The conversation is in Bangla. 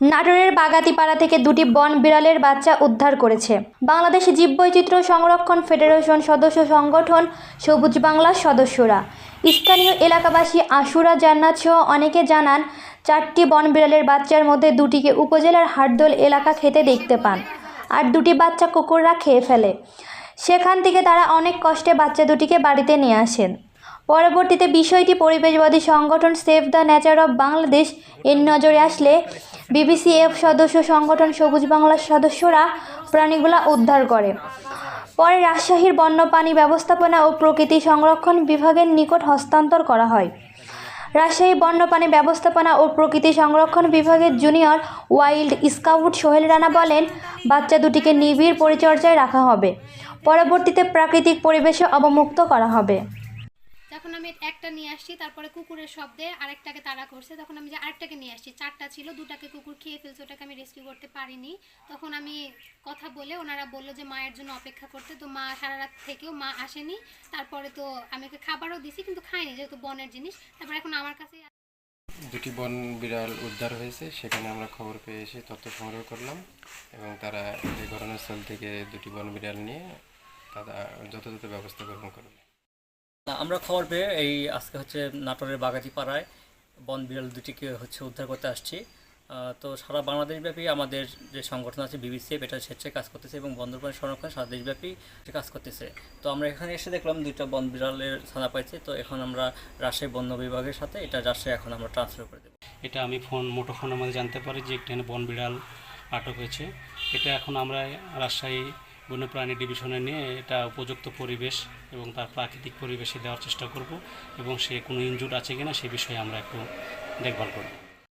নাটোরের বাগাতিপাড়া থেকে দুটি বন বিড়ালের বাচ্চা উদ্ধার করেছে। বাংলাদেশ জীববৈচিত্র্য সংরক্ষণ ফেডারেশন সদস্য সংগঠন সবুজ বাংলার সদস্যরা। স্থানীয় এলাকাবাসী আশুরা, জান্নাত সহ অনেকে জানান, চারটি বন বিড়ালের বাচ্চার মধ্যে দুটিকে উপজেলার হাটদোল এলাকা খেতে দেখতে পান আর দুটি বাচ্চা কুকুররা খেয়ে ফেলে। সেখান থেকে তারা অনেক কষ্টে বাচ্চা দুটিকে বাড়িতে নিয়ে আসেন। পরবর্তীতে বিষয়টি পরিবেশবাদী সংগঠন Save the Nature of Bangladesh এর নজরে আসলে বিবিসিএফ সদস্য সংগঠন সবুজ বাংলার সদস্যরা প্রাণীগুলা উদ্ধার করে। পরে রাজশাহীর বন্যপ্রাণী ব্যবস্থাপনা ও প্রকৃতি সংরক্ষণ বিভাগের নিকট হস্তান্তর করা হয়। রাজশাহী বন্যপ্রাণী ব্যবস্থাপনা ও প্রকৃতি সংরক্ষণ বিভাগের junior wild scout Sohel Rana বলেন, বাচ্চা দুটিকে নিবিড় পরিচর্যায় রাখা হবে। পরবর্তীতে প্রাকৃতিক পরিবেশে অবমুক্ত করা হবে। যখন আমি একটা নিয়ে আসছি, তারপরে কুকুরের শব্দে আরেকটাকে তাড়া করছে। তখন আমি যে আরেকটাকে নিয়ে আসছি, চারটা ছিল, দুটাকে কুকুর খেয়ে ফেলছে, ওটাকে আমি রেস্কিউ করতে পারিনি। তখন আমি কথা বলে ওনারা বলল যে, মায়ের জন্য অপেক্ষা করতে। তো মা সারা রাত থেকেও মা আসেনি। তারপরে তো আমি ওকে খাবারও দিছি, কিন্তু খাইনি, যেহেতু বনের জিনিস। তারপরে এখন আমার কাছে দুটি বন বিড়াল উদ্ধার হয়েছে, সেখানে আমরা খবর পেয়ে এসে তথ্য সংগ্রহ করলাম এবং তারা ঘটনাস্থল থেকে দুটি বন বিড়াল নিয়ে তারা যথাযথ ব্যবস্থা গ্রহণ করবে। আমরা খবর পেয়ে এই আজকে হচ্ছে নাটোরের বাগাতি পাড়ায় বন বিড়াল দুটিকে হচ্ছে উদ্ধার করতে আসছি। তো সারা বাংলাদেশব্যাপী আমাদের যে সংগঠন আছে বিবিসিএফ এটা স্বেচ্ছায় কাজ করতেছে এবং বন্যপ্রাণী সংরক্ষণ সারা দেশব্যাপী কাজ করতেছে। তো আমরা এখানে এসে দেখলাম দুইটা বন বিড়ালের ছানা পাইছে। তো এখন আমরা রাজশাহী বন্য বিভাগের সাথে এটা রাজশাহী এখন আমরা ট্রান্সফার করে দেবো। এটা আমি ফোন মোটো মুঠোফোনের মধ্যে জানতে পারি যে এখানে বন বিড়াল আটক হয়েছে। এটা এখন আমরা রাজশাহী বন্যপ্রাণী ডিভিশনে নিয়ে এটা উপযুক্ত পরিবেশ এবং তার প্রাকৃতিক পরিবেশে দেওয়ার চেষ্টা করব এবং সে কোনো ইনজুট আছে কিনা সে বিষয়ে আমরা একটু দেখভাল করব।